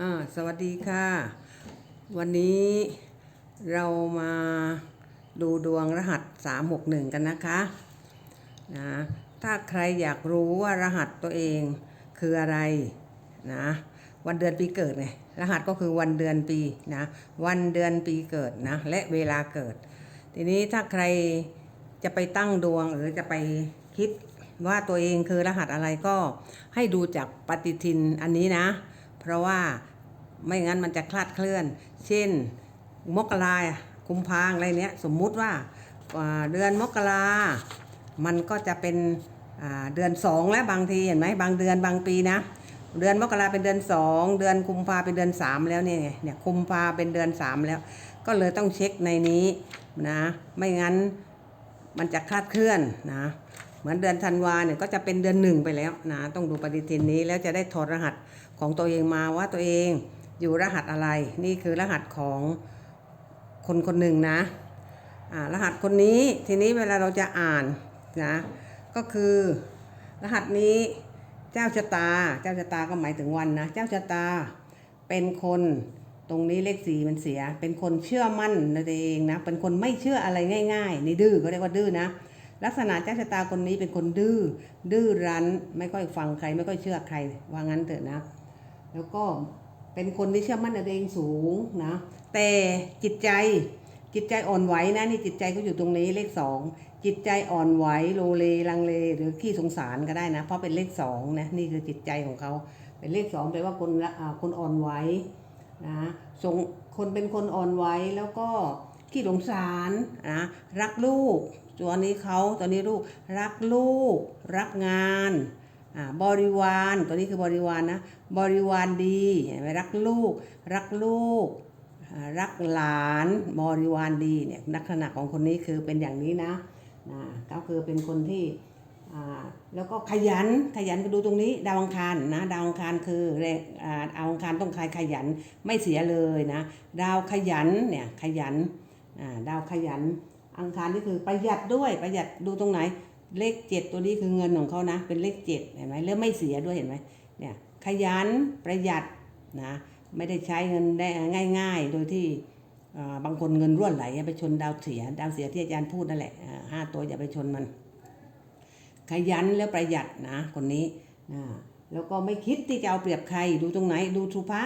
อ่าสวัสดีค่ะ วันนี้เรามาดูดวงรหัส 361 กันนะคะนะถ้าใครอยากรู้ว่ารหัสตัวเองคืออะไรนะวันเดือนปีเกิดไงรหัสก็คือวันเดือนปีนะวันเดือนปีเกิดนะและเวลาเกิด ทีนี้ถ้าใครจะไปตั้งดวงหรือจะไปคิดว่าตัวเองคือรหัสอะไรก็ให้ดูจากปฏิทินอันนี้นะ เพราะว่าไม่งั้นมันจะคลาดเคลื่อน เช่น มกราคุมพางอะไรเนี้ยสมมุติว่าเดือนมกรามันก็จะเป็นเดือนสองแล้วบางทีเห็นไหมบางเดือนบางปีนะเดือนมกราเป็นเดือนสองเดือนกุมภาเป็นเดือนสามแล้วเนี่ยไงเนี่ยกุมภาเป็นเดือนสามแล้ว ก็เลยต้องเช็คในนี้นะไม่งั้นมันจะคลาดเคลื่อนนะเหมือนเดือนธันวาเนี่ยก็จะเป็นเดือนหนึ่งไปแล้วนะต้องดูปฏิทินนี้แล้วจะได้ถอดรหัส ของตัวเองมาว่าตัวเองอยู่รหัสอะไร นี่คือรหัสของคนคนหนึ่งนะรหัสคนนี้ทีนี้เวลาเราจะอ่านนะก็คือ รหัสนี้เจ้าชะตา เจ้าชะตาก็หมายถึงวันนะเจ้าชะตาเป็นคนตรงนี้เลขสีมันเสีย เป็นคนเชื่อมั่นในตัวเองนะ เป็นคนไม่เชื่ออะไรง่ายๆนี่ดื้อเขาเรียกว่าดื้อนะ ลักษณะเจ้าชะตาคนนี้เป็นคนดื้อ ดื้อรั้น ไม่ค่อยฟังใคร ไม่ค่อยเชื่อใคร ว่างั้นเถอะนะ แล้วก็เป็นคนที่เชื่อมั่นในตัวเองสูงนะ แต่จิตใจจิตใจอ่อนไหวนะนี่จิตใจเขาอยู่ตรงนี้เลขสองจิตใจอ่อนไหวโลเลลังเลหรือขี้สงสารก็ได้นะ เพราะเป็นเลขสองนะนี่คือจิตใจของเขาเป็นเลขสองแปลว่าคนอ่าคนอ่อนไหวนะสงคนเป็นคนอ่อนไหวแล้วก็ขี้สงสารนะรักลูกตัวนี้เขาตัวนี้ลูกรักลูก รักงาน บริวารตัวนี้คือบริวารนะบริวารดีเห็นไหมรักลูก รักลูกอ่ารักหลานบริวารดีเนี่ยลักษณะของคนนี้คือเป็นอย่างนี้นะนะก็คือเป็นคนที่อ่าแล้วก็ขยันขยันก็ดูตรงนี้ ดาวอังคารนะดาวอังคารคือแรงอ่าดาวอังคารต้องใครขยันไม่เสียเลยนะดาวขยันเนี่ยขยันอ่าดาวขยันอังคารนี่คือประหยัดด้วยประหยัดดูตรงไหน เลขเจ็ดตัวนี้คือเงินของเขานะ เป็นเลขเจ็ดเห็นไหมแล้วไม่เสียด้วยเห็นไหมเนี่ยขยันประหยัดนะไม่ได้ใช้เงินได้ง่าย ๆ โดยที่บางคนเงินร่วนไหลไปชนดาวเสียดาวเสียที่อาจารย์พูดนั่นแหละห้าตัวอย่าไปชนมัน ขยันแล้วประหยัดนะคนนี้นะแล้วก็ไม่คิดที่จะเอาเปรียบใครดูตรงไหนดูสุภะ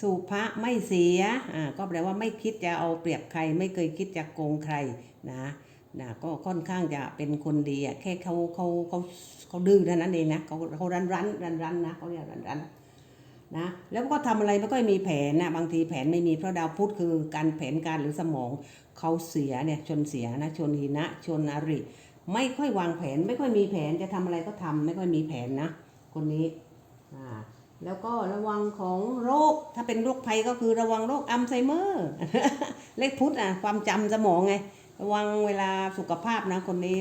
สุภะไม่เสียอ่าก็แปลว่าไม่คิดจะเอาเปรียบใคร ไม่เคยคิดจะโกงใครนะ นะก็ค่อนข้างจะเป็นคนดีอะแค่เขาเขาเขาเขาดื้อเท่านั้นเองนะเขาเขารันรันรันรันนะเขาเรียกรันรันนะแล้วก็ทำอะไรไม่ค่อยมีแผนนะบางทีแผนไม่มีเพราะดาวพุธคือการแผนการหรือสมองเขาเสียเนี่ยชนเสียนะชนหินะชนอาริ ไม่ค่อยวางแผนไม่ค่อยมีแผนจะทำอะไรก็ทำไม่ค่อยมีแผนนะคนนี้อ่าแล้วก็ระวังของโรคถ้าเป็นโรคภัยก็คือระวังโรคอัลไซเมอร์เลขพุทธอะความจำสมองไง ระวังเวลาสุขภาพนะคนนี้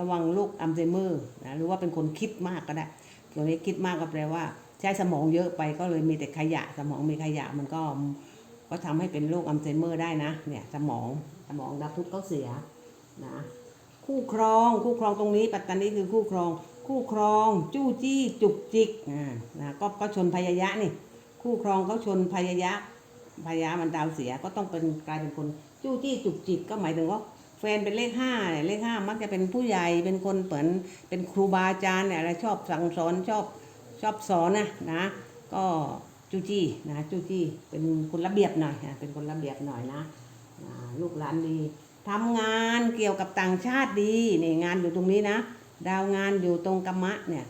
ระวังโรคอัลไซเมอร์นะหรือว่าเป็นคนคิดมากก็ได้คนนี้คิดมากก็แปลว่า ใช้สมองเยอะไปก็เลยมีแต่ขยะ สมองมีขยะมันก็ก็ทำให้เป็นโรคอัลไซเมอร์ได้นะเนี่ยสมองสมองดาวพุธก็เสียนะคู่ครองคู่ครองตรงนี้ปัตตานีคือคู่ครอง คู่ครอง จู้จี้จุกจิกอ่านะก็ก็ชนพยายะนี่คู่ครองเขาชนพยายะ พยายะมันดาวเสียก็ต้องเป็นกลายเป็นคนจู้จี้จุกจิกก็หมายถึงว่าแฟนเป็นเลขห้าเนี่ยเลขห้ามักจะเป็นผู้ใหญ่เป็นคนเหมือนเป็นครูบาอาจารย์เนี่ยอะไรชอบสั่งสอนชอบชอบสอนนะนะ ก็จู้จี้นะจู้จี้เป็นคนระเบียบหน่อยนะเป็นคนระเบียบหน่อยนะลูกหลานดีทำงานเกี่ยวกับต่างชาติดีนี่งานอยู่ตรงนี้นะ ดาวงานอยู่ตรงกรรมะเนี่ย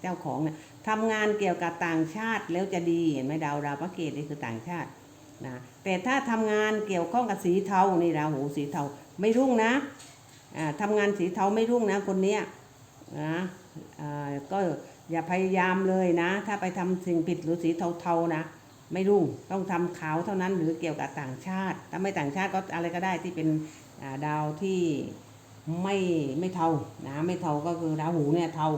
เจ้าของเนี่ยทำงานเกี่ยวกับต่างชาติแล้วจะดีเห็นไหมดาวดาวพระเกตนี่คือต่างชาติ นะแต่ถ้าทำงานเกี่ยวข้องกับสีเทานี่ราหูสีเทาไม่รุ่งนะอ่าทำงานสีเทาไม่รุ่งนะคนเนี้ยนะก็อย่าพยายามเลยนะ ถ้าไปทำสิ่งผิดหรือสีเทาๆนะ ไม่รุ่งต้องทำขาวเท่านั้นหรือเกี่ยวกับต่างชาติถ้าไม่ต่างชาติก็อะไรก็ได้ที่เป็นดาวที่ไม่ไม่เทานะ ไม่เทาก็คือราหูเนี่ยเทา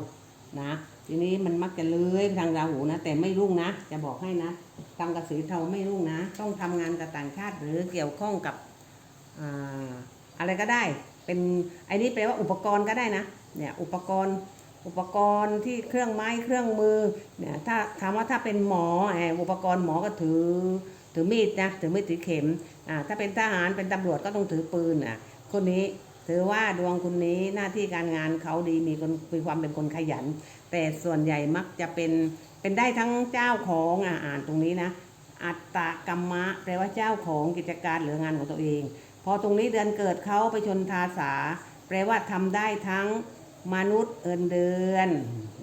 นะ ทีนี้มันมักจะเลื้อยทางราหูนะ แต่ไม่รุ่งนะ จะบอกให้นะ ทำกับสีเทาไม่รุ่งนะ ต้องทำงานกับต่างชาติหรือเกี่ยวข้องกับอะไรก็ได้ เป็นไอ้นี่แปลว่าอุปกรณ์ก็ได้นะเนี่ยอุปกรณ์อุปกรณ์ที่เครื่องไม้เครื่องมือเนี่ยถ้าถามว่าถ้าเป็นหมออบอุปกรณ์หมอก็ถือถือมีดนะถือมีดถือเข็มอ่าถ้าเป็นทหารเป็นตำรวจก็ต้องถือปืนอะคนนี้ถือว่าดวงคนนี้หน้าที่การงานเขาดีมีคนมีความเป็นคนขยัน แต่ส่วนใหญ่มักจะเป็น เป็นได้ทั้งเจ้าของอ่านตรงนี้นะ อัตตกรรมะแปลว่าเจ้าของกิจการหรืองานของตัวเอง พอตรงนี้เดือนเกิดเขาไปชนทาสา แปลว่าทำได้ทั้งมนุษย์เอินเดือน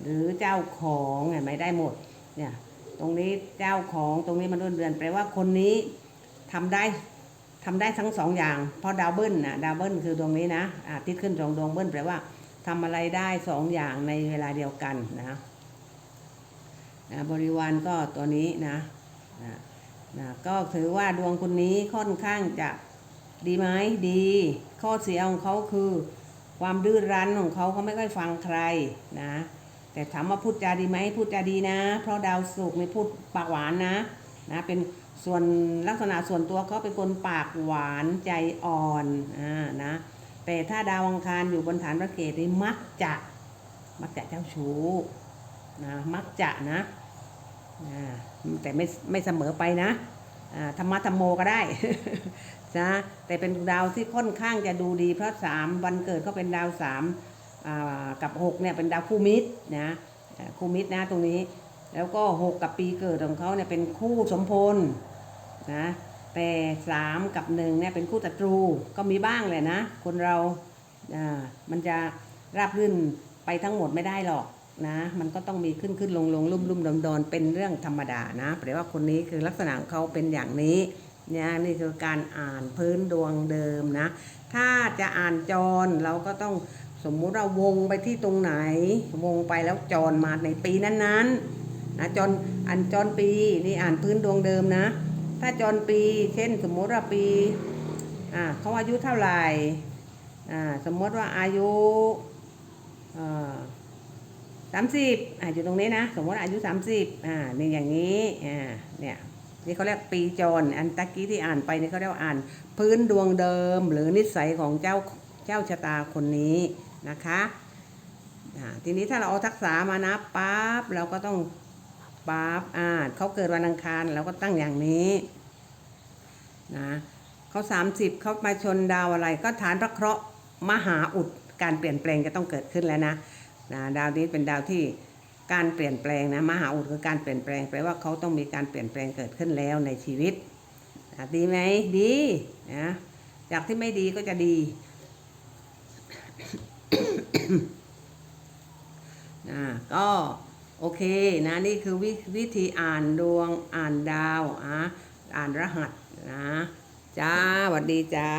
หรือเจ้าของเห็นไหมได้หมดเนี่ยตรงนี้เจ้าของตรงนี้มนุษย์เดือน แปลว่าคนนี้ทำได้ทำได้ทั้งสองอย่างเพราะดาวเบิ้ลนะดาวเบิ้ลคือดวงนี้นะอาทิตย์ขึ้นสองดวงเบิ้ลแปลว่าทำอะไรได้สองอย่างในเวลาเดียวกันนะ นะบริวารก็ตัวนี้นะนะนะก็ถือว่าดวงคนนี้ค่อนข้างจะดีไหมดี ข้อเสียของเขาคือ ความดื้อรั้นของเขาเขาไม่ค่อยฟังใครนะ แต่ถามว่าพูดจาดีไหมพูดจาดีนะ เพราะดาวศุกร์ไม่พูดปากหวานนะนะเป็นส่วนลักษณะส่วนตัวเขาเป็นคนปากหวานใจอ่อนอ่านะแต่ถ้าดาวอังคารอยู่บนฐานพระเกตนี่มักจะมักจะเจ้าชู้ นะมักจะนะอ่าแต่ไม่ไม่เสมอไปนะธรรมะธรรมโมก็ได้นะแต่เป็นดาวที่ค่อนข้างจะดูดีเพราะสามวันเกิดเขาเป็นดาวสามกับหกเนี่ยเป็นดาวคู่มิตรนะคู่มิตรนะตรงนี้ แล้วก็หกกับปีเกิดของเขาเนี่ยเป็นคู่สมพลนะแต่สามกับหนึ่งเนี่ยเป็นคู่ศัตรูก็มีบ้างแหละนะ คนเราอ่ามันจะราบรื่นไปทั้งหมดไม่ได้หรอก นะมันก็ต้องมีขึ้นขึ้นลงลงลุ่มลุ่มดอนดอนเป็นเรื่องธรรมดานะแปลว่าคนนี้คือลักษณะของเขาเป็นอย่างนี้เนี่ยนี่คือการอ่านพื้นดวงเดิมนะ ถ้าจะอ่านจรเราก็ต้องสมมุติเราวงไปที่ตรงไหน วงไปแล้วจรมาในปีนั้นๆนะจรอันจรปีนี่อ่านพื้นดวงเดิมนะ ถ้าจรปี เช่น สมมุติว่าปีอ่าเขาอายุเท่าไหร่อ่าสมมติว่าอายุสา มสิบอ่าอยู่ตรงนี้นะ สมมติอายุสามสิบอ่านี่อย่างนี้อ่าเนี่ยนี่เขาเรียกปีจรอันตะกี้ที่อ่านไปนี่เขาเรียกว่าอ่าน พื้นดวงเดิม หรือนิสัยของเจ้าเจ้าชะตาคนนี้นะคะอ่าทีนี้ถ้าเราเอาทักษะมานะปั๊บเราก็ต้องปั๊บอ่าเขาเกิดวันอังคารเราก็ตั้งอย่างนี้นะเขาสามสิบเขามาชนดาวอะไร ก็ฐานพระเคราะห์มหาอุดการเปลี่ยนแปลงจะต้องเกิดขึ้นแล้วนะ นะดาวนี้เป็นดาวที่การเปลี่ยนแปลงนะมหาอุดคือการเปลี่ยนแปลงแปลว่าเขาต้องมีการเปลี่ยนแปลงเกิดขึ้นแล้วในชีวิตอะดีไหมดีนะจากที่ไม่ดีก็จะดีนะก็โอเคนะนี่คือววิธีอ่านดวงอ่านดาวอะอ่านรหัสนะจ้าสวัสดีจ้า